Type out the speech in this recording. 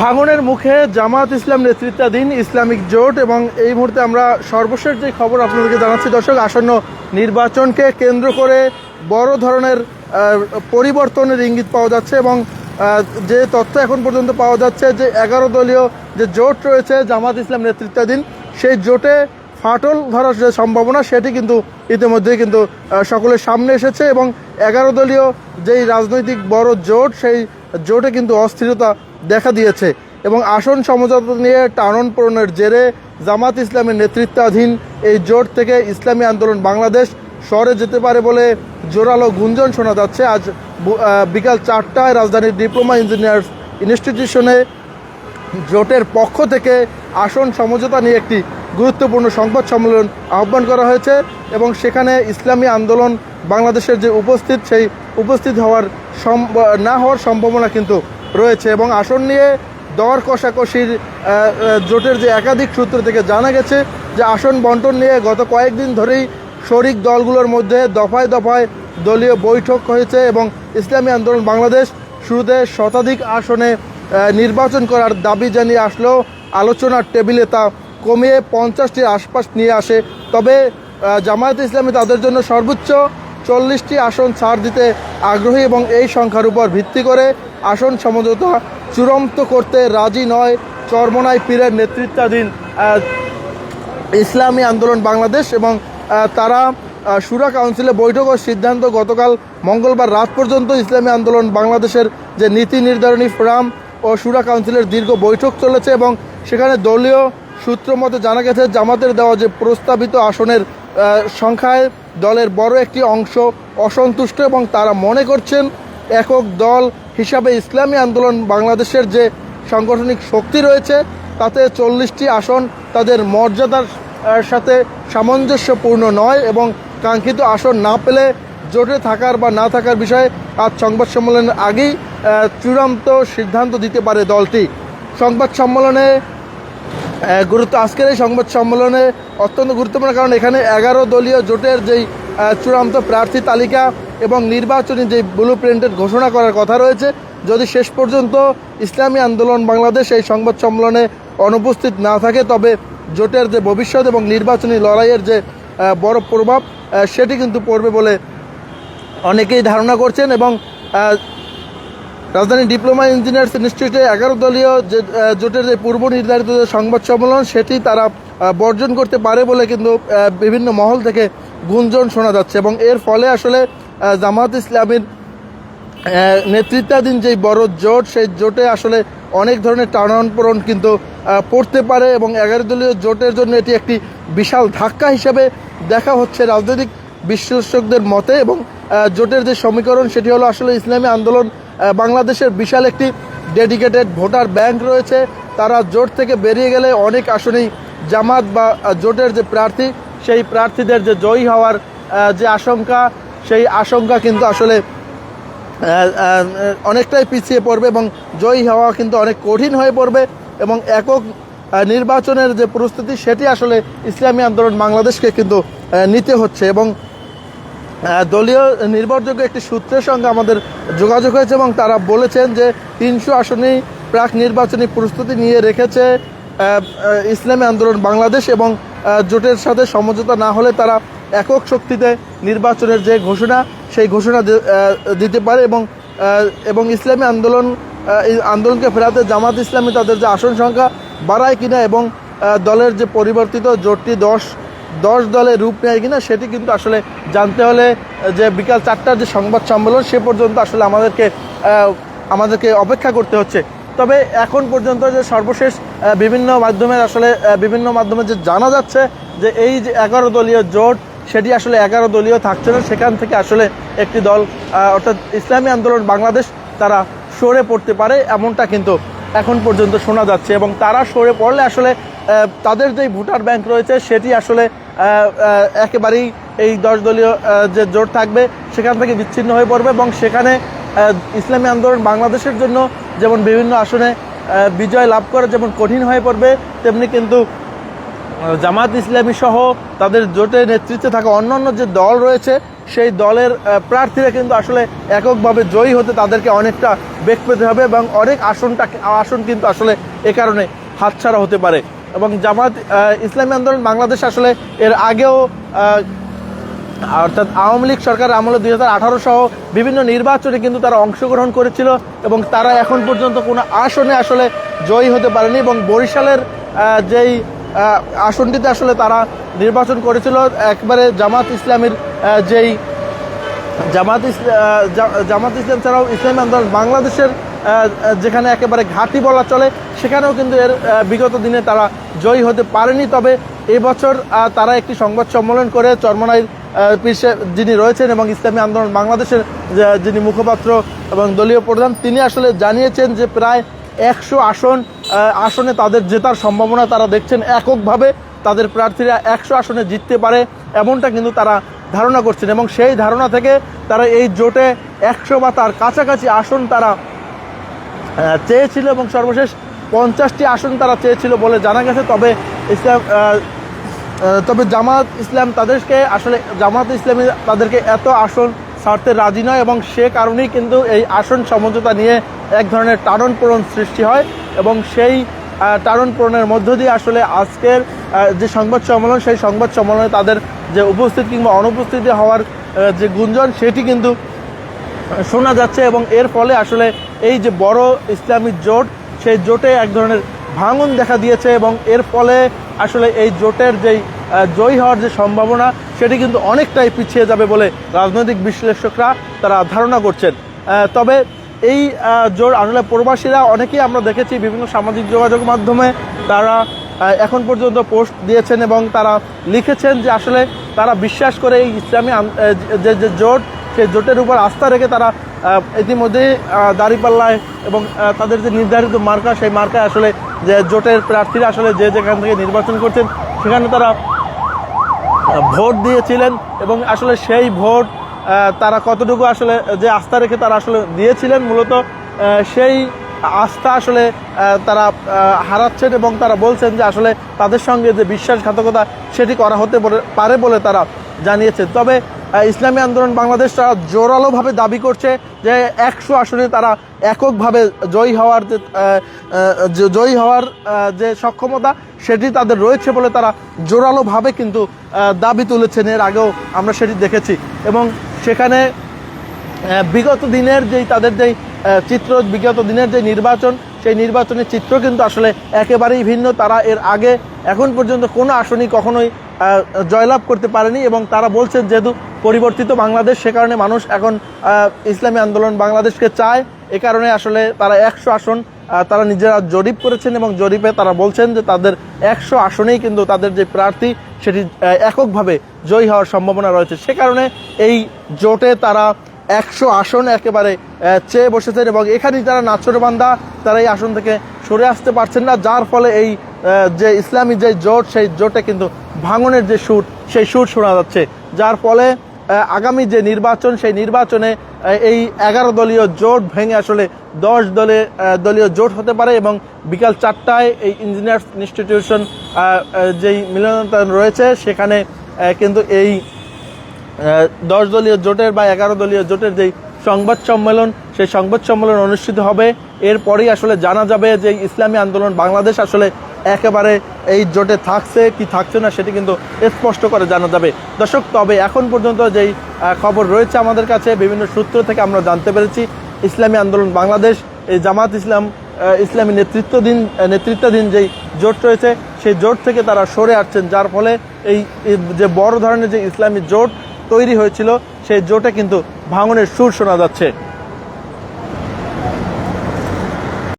ভাঙনের মুখে জামাত ইসলাম নেতৃত্বাধীন ইসলামিক জোট এবং এই মুহূর্তে আমরা সর্বশেষ যে খবর আপনাদেরকে জানাচ্ছি, দর্শক, আসন্ন নির্বাচনকে কেন্দ্র করে বড় ধরনের পরিবর্তনের ইঙ্গিত পাওয়া যাচ্ছে এবং যে তথ্য এখন পর্যন্ত পাওয়া যাচ্ছে যে এগারো দলীয় যে জোট রয়েছে, জামাত ইসলাম নেতৃত্বাধীন, সেই জোটে ফাটল ধরার যে সম্ভাবনা, সেটি কিন্তু ইতিমধ্যেই কিন্তু সকলের সামনে এসেছে এবং এগারো দলীয় যেই রাজনৈতিক বড় জোট, সেই জোটে কিন্তু অস্থিরতা দেখা দিয়েছে এবং আসন সমঝোতা নিয়ে টানন পূরণের জেরে জামাত ইসলামের নেতৃত্বাধীন এই জোট থেকে ইসলামী আন্দোলন বাংলাদেশ শহরে যেতে পারে বলে জোরালো গুঞ্জন শোনা যাচ্ছে। আজ বিকাল চারটায় রাজধানীর ডিপ্লোমা ইঞ্জিনিয়ার্স ইনস্টিটিউশনে জোটের পক্ষ থেকে আসন সমঝোতা নিয়ে একটি গুরুত্বপূর্ণ সংবাদ সম্মেলন আহ্বান করা হয়েছে এবং সেখানে ইসলামী আন্দোলন বাংলাদেশের যে উপস্থিত, সেই উপস্থিত হওয়ার না হওয়ার সম্ভাবনা কিন্তু রয়েছে এবং আসন নিয়ে দর কষাকষির জোটের যে একাধিক সূত্র থেকে জানা গেছে যে আসন বন্টন নিয়ে গত কয়েকদিন ধরেই শরিক দলগুলোর মধ্যে দফায় দফায় দলীয় বৈঠক হয়েছে এবং ইসলামী আন্দোলন বাংলাদেশ শুরুতে শতাধিক আসনে নির্বাচন করার দাবি জানিয়ে আসলেও আলোচনার টেবিলে তা কমিয়ে পঞ্চাশটির আশপাশ নিয়ে আসে। তবে জামায়াত ইসলামী তাদের জন্য সর্বোচ্চ চল্লিশটি আসন ছাড় দিতে আগ্রহী এবং এই সংখ্যার উপর ভিত্তি করে আসন সমঝোতা চূড়ান্ত করতে রাজি নয় চরমনাই পীরের নেতৃত্বাধীন ইসলামী আন্দোলন বাংলাদেশ এবং তারা সুরা কাউন্সিলে বৈঠক ও সিদ্ধান্ত গতকাল মঙ্গলবার রাত পর্যন্ত ইসলামী আন্দোলন বাংলাদেশের যে নীতি নির্ধারণী ফোরাম ও সুরা কাউন্সিলের দীর্ঘ বৈঠক চলেছে এবং সেখানে দলীয় সূত্র মতে জানা গেছে জামাতের দেওয়া যে প্রস্তাবিত আসনের সংখ্যায় দলের বড় একটি অংশ অসন্তুষ্ট এবং তারা মনে করছেন একক দল হিসাবে ইসলামী আন্দোলন বাংলাদেশের যে সাংগঠনিক শক্তি রয়েছে, তাতে চল্লিশটি আসন তাদের মর্যাদার সাথে সামঞ্জস্যপূর্ণ নয় এবং কাঙ্ক্ষিত আসন না পেলে জোটে থাকার বা না থাকার বিষয়ে আজ সংবাদ সম্মেলনের আগেই চূড়ান্ত সিদ্ধান্ত দিতে পারে দলটি। সংবাদ সম্মেলনে গুরুত্ব আজকের এই সংবাদ সম্মেলনে অত্যন্ত গুরুত্বপূর্ণ কারণ এখানে এগারো দলীয় জোটের যেই চূড়ান্ত প্রার্থী তালিকা এবং নির্বাচনী যে ব্লু প্রিন্টের ঘোষণা করার কথা রয়েছে, যদি শেষ পর্যন্ত ইসলামী আন্দোলন বাংলাদেশ এই সংবাদ সম্মেলনে অনুপস্থিত না থাকে, তবে জোটের যে ভবিষ্যৎ এবং নির্বাচনী লড়াইয়ের যে বড় প্রভাব সেটি কিন্তু পড়বে বলে অনেকেই ধারণা করছেন এবং রাজধানী ডিপ্লোমা ইঞ্জিনিয়ার্স ইনস্টিটিউটে এগারো দলীয় যে জোটের যে পূর্ব নির্ধারিত যে সংবাদ সম্মেলন, সেটি তারা বর্জন করতে পারে বলে কিন্তু বিভিন্ন মহল থেকে গুঞ্জন শোনা যাচ্ছে। এবং এর ফলে আসলে জামাত ইসলামীর নেতৃত্বাধীন যেই বড় জোট, সেই জোটে আসলে অনেক ধরনের টানানপোড়ন কিন্তু পড়তে পারে। এবং এগারো দলীয় জোটের জন্য এটি একটি বিশাল ধাক্কা হিসেবে দেখা হচ্ছে। রাজনৈতিক বিশ্লেষকদের মতে এবং জোটের যে সমীকরণ সেটি হলো আসলে ইসলামী আন্দোলন বাংলাদেশের বিশাল একটি ডেডিকেটেড ভোটার ব্যাংক রয়েছে। তারা জোট থেকে বেরিয়ে গেলে অনেক আসনেই জামাত বা জোটের যে প্রার্থী, সেই প্রার্থীদের যে জয়ী হওয়ার যে আশঙ্কা, সেই আশঙ্কা কিন্তু আসলে অনেকটাই পিছিয়ে পড়বে এবং জয়ী হওয়া কিন্তু অনেক কঠিন হয়ে পড়বে এবং একক নির্বাচনের যে প্রস্তুতি সেটি আসলে ইসলামী আন্দোলন বাংলাদেশকে কিন্তু নিতে হচ্ছে এবং দলীয় নির্ভরযোগ্য একটি সূত্রের সঙ্গে আমাদের যোগাযোগ হয়েছে এবং তারা বলেছেন যে তিনশো আসনেই প্রাক নির্বাচনী প্রস্তুতি নিয়ে রেখেছে ইসলামী আন্দোলন বাংলাদেশ এবং জোটের সাথে সমঝোতা না হলে তারা একক শক্তিতে নির্বাচনের যে ঘোষণা, সেই ঘোষণা দিতে পারে এবং এবং ইসলামী আন্দোলন আন্দোলনকে ফেরাতে জামাত ইসলামী তাদের যে আসন সংখ্যা বাড়ায় কিনা এবং দলের যে পরিবর্তিত জোটটি দশ দশ দলে রূপ নেয় কিনা সেটি কিন্তু আসলে জানতে হলে, যে বিকাল চারটার যে সংবাদ সম্মেলন, সে পর্যন্ত আসলে আমাদেরকে আমাদেরকে অপেক্ষা করতে হচ্ছে। তবে এখন পর্যন্ত যে সর্বশেষ বিভিন্ন মাধ্যমে আসলে বিভিন্ন মাধ্যমে যে জানা যাচ্ছে যে এই যে এগারো দলীয় জোট, সেটি আসলে এগারো দলীয় থাকছে না। সেখান থেকে আসলে একটি দল অর্থাৎ ইসলামী আন্দোলন বাংলাদেশ, তারা সরে পড়তে পারে, এমনটা কিন্তু এখন পর্যন্ত শোনা যাচ্ছে এবং তারা সরে পড়লে আসলে তাদের যেই ভোটার ব্যাংক রয়েছে সেটি আসলে একেবারেই এই দশ দলীয় যে জোট থাকবে সেখান থেকে বিচ্ছিন্ন হয়ে পড়বে এবং সেখানে ইসলামী আন্দোলন বাংলাদেশের জন্য যেমন বিভিন্ন আসনে বিজয় লাভ করা যেমন কঠিন হয়ে পড়বে, তেমনি কিন্তু জামাত ইসলামী সহ তাদের জোটের নেতৃত্বে থাকা অন্যান্য যে দল রয়েছে সেই দলের প্রার্থীরা কিন্তু আসলে এককভাবে জয়ী হতে তাদেরকে অনেকটা বেগ পেতে হবে এবং অনেক আসনটা, আসন কিন্তু আসলে এ কারণে হাতছাড়া হতে পারে। এবং জামাত ইসলামী আন্দোলন বাংলাদেশ আসলে এর আগেও অর্থাৎ আওয়ামী লীগ সরকার আমলে দুই হাজার আঠারো সহ বিভিন্ন নির্বাচনে কিন্তু তারা অংশগ্রহণ করেছিল এবং তারা এখন পর্যন্ত কোনো আসনে আসলে জয়ী হতে পারেনি এবং বরিশালের যেই আসনটিতে আসলে তারা নির্বাচন করেছিল একবারে জামাত ইসলামের যেই জামাত জামাত ইসলাম ছাড়াও ইসলামী আন্দোলন বাংলাদেশের যেখানে একেবারে ঘাঁটি বলা চলে, সেখানেও কিন্তু এর বিগত দিনে তারা জয়ী হতে পারেনি। তবে এবছর তারা একটি সংবাদ সম্মেলন করে পীর সাহেব যিনি রয়েছেন এবং ইসলামী আন্দোলন বাংলাদেশের যিনি মুখপাত্র এবং দলীয় প্রধান, তিনি আসলে জানিয়েছেন যে প্রায় একশো আসন আসনে তাদের জেতার সম্ভাবনা তারা দেখছেন এককভাবে। তাদের প্রার্থীরা একশো আসনে জিততে পারে, এমনটা কিন্তু তারা ধারণা করছেন এবং সেই ধারণা থেকে তারা এই জোটে একশো বা তার কাছাকাছি আসন তারা চেয়েছিল এবং সর্বশেষ পঞ্চাশটি আসন তারা চেয়েছিল বলে জানা গেছে। তবে ইসলাম তবে জামাত ইসলাম তাদেরকে আসলে, জামাত ইসলামী তাদেরকে এত আসন ছাড়তে রাজি নয় এবং সে কারণেই কিন্তু এই আসন সমঝোতা নিয়ে এক ধরনের টারণ পোড়ন সৃষ্টি হয় এবং সেই টারণ পোড়নের মধ্য দিয়ে আসলে আজকের যে সংবাদ সম্মেলন, সেই সংবাদ সম্মেলনে তাদের যে উপস্থিত কিংবা অনুপস্থিতি হওয়ার যে গুঞ্জন, সেটি কিন্তু শোনা যাচ্ছে এবং এর ফলে আসলে এই যে বড় ইসলামিক জোট, সেই জোটে এক ধরনের ভাঙন দেখা দিয়েছে এবং এর ফলে আসলে এই জোটের যেই জয়ী হওয়ার যে সম্ভাবনা, সেটি কিন্তু অনেকটাই পিছিয়ে যাবে বলে রাজনৈতিক বিশ্লেষকরা তারা ধারণা করছেন। তবে এই জোট আসলে প্রবাসীরা অনেকেই আমরা দেখেছি বিভিন্ন সামাজিক যোগাযোগ মাধ্যমে তারা এখন পর্যন্ত পোস্ট দিয়েছেন এবং তারা লিখেছেন যে আসলে তারা বিশ্বাস করে এই ইসলামী যে যে জোট সেই জোটের উপর আস্থা রেখে তারা আহ, ইতিমধ্যেই দাঁড়িপাল্লায় এবং তাদের যে নির্ধারিত মার্কা সেই মার্কায় আসলে যে জোটের প্রার্থীরা আসলে যে যেখান থেকে নির্বাচন করছেন সেখানে তারা ভোট দিয়েছিলেন এবং আসলে সেই ভোট তারা কতটুকু আসলে, যে আস্থা রেখে তারা আসলে দিয়েছিলেন, মূলত সেই আস্থা আসলে তারা হারাচ্ছেন এবং তারা বলছেন যে আসলে তাদের সঙ্গে যে বিশ্বাসঘাতকতা সেটি করা হতে পারে বলে তারা জানিয়েছেন। তবে ইসলামী আন্দোলন বাংলাদেশ তারা জোরালোভাবে দাবি করছে যে একশো আসনে তারা এককভাবে জয়ী হওয়ার যে জয়ী হওয়ার যে সক্ষমতা সেটি তাদের রয়েছে বলে তারা জোরালোভাবে কিন্তু দাবি তুলেছেন। এর আগেও আমরা সেটি দেখেছি। এবং সেখানে বিগত দিনের যেই তাদের যেই চিত্র, বিগত দিনের যে নির্বাচন, সেই নির্বাচনের চিত্র কিন্তু আসলে একেবারেই ভিন্ন। তারা এর আগে, এখন পর্যন্ত কোনো আসনই কখনোই জয়লাভ করতে পারেনি এবং তারা বলছেন যেহেতু পরিবর্তিত বাংলাদেশ, সে কারণে মানুষ এখন ইসলামী আন্দোলন বাংলাদেশকে চায়। এ কারণে আসলে তারা একশো আসন তারা নিজেরা জরিপ করেছেন এবং জরিপে তারা বলছেন যে তাদের একশো আসনেই কিন্তু তাদের যে প্রার্থী, সেটি এককভাবে জয়ী হওয়ার সম্ভাবনা রয়েছে। সে কারণে এই জোটে তারা একশো আসন একেবারে চেয়ে বসেছেন এবং এখানেই যারা নাচরবান্ধা, তারা এই আসন থেকে সরে আসতে পারছেন না। যার ফলে এই যে ইসলামী যে জোট, সেই জোটে কিন্তু ভাঙনের যে সুর, সেই সুর শোনা যাচ্ছে। যার ফলে আগামী যে নির্বাচন, সেই নির্বাচনে এই এগারো দলীয় জোট ভেঙে আসলে দশ দলে দলীয় জোট হতে পারে এবং বিকাল চারটায় এই ইঞ্জিনিয়ার্স ইনস্টিটিউশন যেই মিলনায়তন রয়েছে, সেখানে কিন্তু এই দশ দলীয় জোটের বা এগারো দলীয় জোটের যেই সংবাদ সম্মেলন, সেই সংবাদ সম্মেলন অনুষ্ঠিত হবে। এরপরেই আসলে জানা যাবে যে ইসলামী আন্দোলন বাংলাদেশ আসলে একেবারে এই জোটে থাকছে, কি থাকছে না সেটি কিন্তু স্পষ্ট করে জানা যাবে। দর্শক, তবে এখন পর্যন্ত যেই খবর রয়েছে আমাদের কাছে, বিভিন্ন সূত্র থেকে আমরা জানতে পেরেছি, ইসলামী আন্দোলন বাংলাদেশ, এই জামাত ইসলাম ইসলামী নেতৃত্বাধীন নেতৃত্বাধীন যেই জোট রয়েছে, সেই জোট থেকে তারা সরে আসছেন। যার ফলে এই যে বড় ধরনের যে ইসলামী জোট তৈরি হয়েছিল, সেই জোটে কিন্তু ভাঙনের সুর শোনা যাচ্ছে।